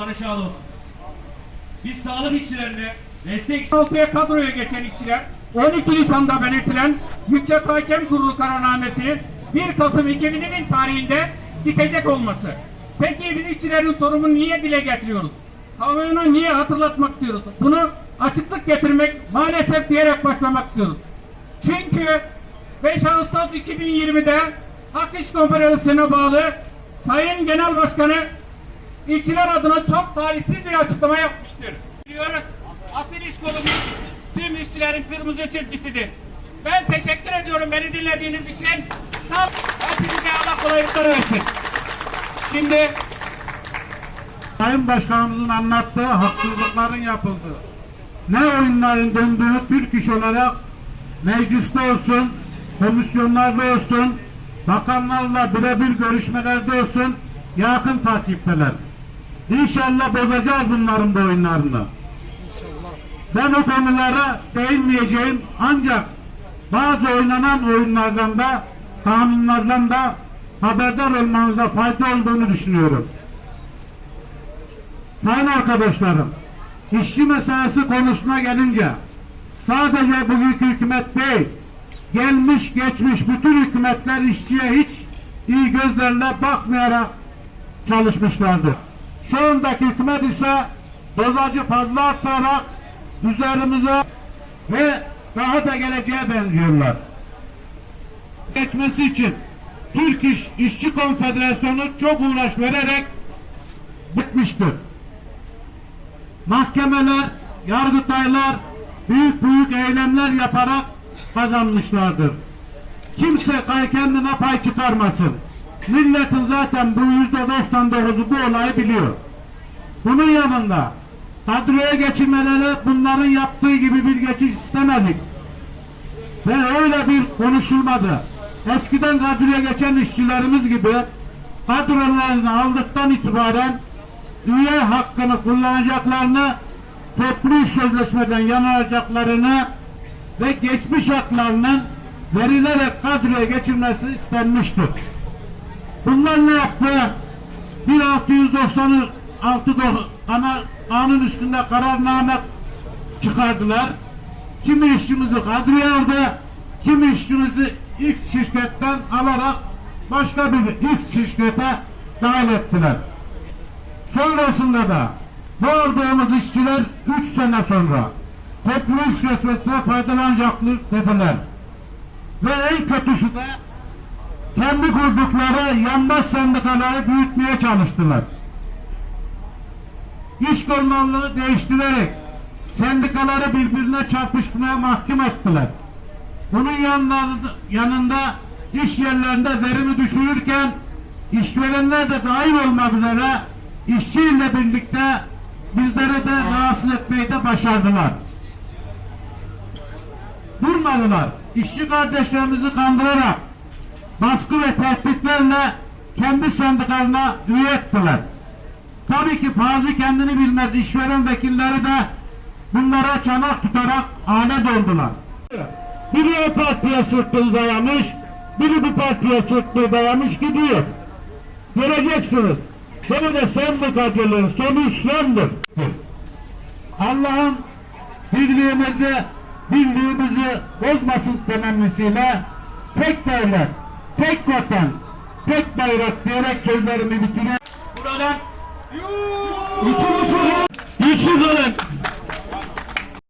ruhları şad olsun. Biz sağlık işçilerine destek 6'ya kadroya geçen işçiler 12 Nisan'da belirtilen Yüksek Hakem Kurulu kararnamesinin 1 Kasım 2000'in tarihinde bitecek olması. Peki biz işçilerin sorununu niye dile getiriyoruz? Kamuoyuna niye hatırlatmak istiyoruz? Bunu açıklık getirmek maalesef diyerek başlamak istiyoruz. Çünkü 5 Ağustos 2020'de Hak İş Konferansı'na bağlı Sayın Genel Başkanı işçiler adına çok talihsiz bir açıklama yapmıştır. Biliyoruz asil iş kolu tüm işçilerin kırmızı çizgisidir. Ben teşekkür ediyorum beni dinlediğiniz için. Sağ. Hepinize Allah kolaylıklar versin. Şimdi Sayın Başkanımızın anlattığı haksızlıkların yapıldığı, ne oyunların döndüğü Türk iş olarak mecliste olsun, komisyonlarda olsun, bakanlarla birebir görüşmelerde olsun, yakın takipteler. İnşallah bozacağız bunların bu oyunlarını. Ben o konulara değinmeyeceğim ancak bazı oynanan oyunlardan da kanunlardan da haberdar olmanızda fayda olduğunu düşünüyorum. Sayın arkadaşlarım, işçi meselesi konusuna gelince sadece bugünkü hükümet değil, gelmiş geçmiş bütün hükümetler işçiye hiç iyi gözlerle bakmayarak çalışmışlardır. Şu andaki hükümet ise dozajı fazla arttırarak üzerimize ve daha da geleceğe benziyorlar. Geçmesi için Türk İş, İşçi Konfederasyonu çok uğraş vererek bitmiştir mahkemeler, yargıtaylar büyük büyük eylemler yaparak kazanmışlardır. Kimse kendine pay çıkarmasın. Milletin zaten bu yüzde 99'u bu olayı biliyor. Bunun yanında kadroya geçirmeleri bunların yaptığı gibi bir geçiş istemedik. Ve öyle bir konuşulmadı. Eskiden kadroya geçen işçilerimiz gibi kadrolarını aldıktan itibaren üye hakkını kullanacaklarını, toplu sözleşmeden yanılacaklarını ve geçmiş haklarının verilerek kadroya geçirmesi istenmiştir. Bunlar ne yaptı? 1696 do- ana, kanun üstünde kararname çıkardılar. Kimi işçimizi kadroya aldı, kimi işçimizi ilk şirketten alarak başka bir ilk şirkete dahil ettiler. Sonrasında da bu aldığımız işçiler 3 sene sonra toplu iş resmetine faydalanacaktır dediler. Ve en kötüsü de kendi kurdukları yandaş sendikaları büyütmeye çalıştılar. İş kollarını değiştirerek sendikaları birbirine çarpışmaya mahkum ettiler. Bunun yanında iş yerlerinde verimi düşürürken işverenler de dahil olmak üzere işçiyle birlikte bizleri de rahatsız etmeyi de başardılar. Durmadılar. İşçi kardeşlerimizi kandırarak baskı ve tehditlerle kendi sendikalarına üye ettiler. Tabii ki bazı kendini bilmez işveren vekilleri de bunlara çanak tutarak alet oldular. Biri o partiye sırtını dayamış, biri bu partiye sırtını dayamış gidiyor. Göreceksiniz. Böyle sendikacılığın sonu İslam'dır. Allah'ın birliğimizi, birliğimizi bozmasın temennisiyle tek devlet, tek vatan, tek bayrak diyerek sözlerimi bitiriyorum. buradan üçü üçü güçlü kalın.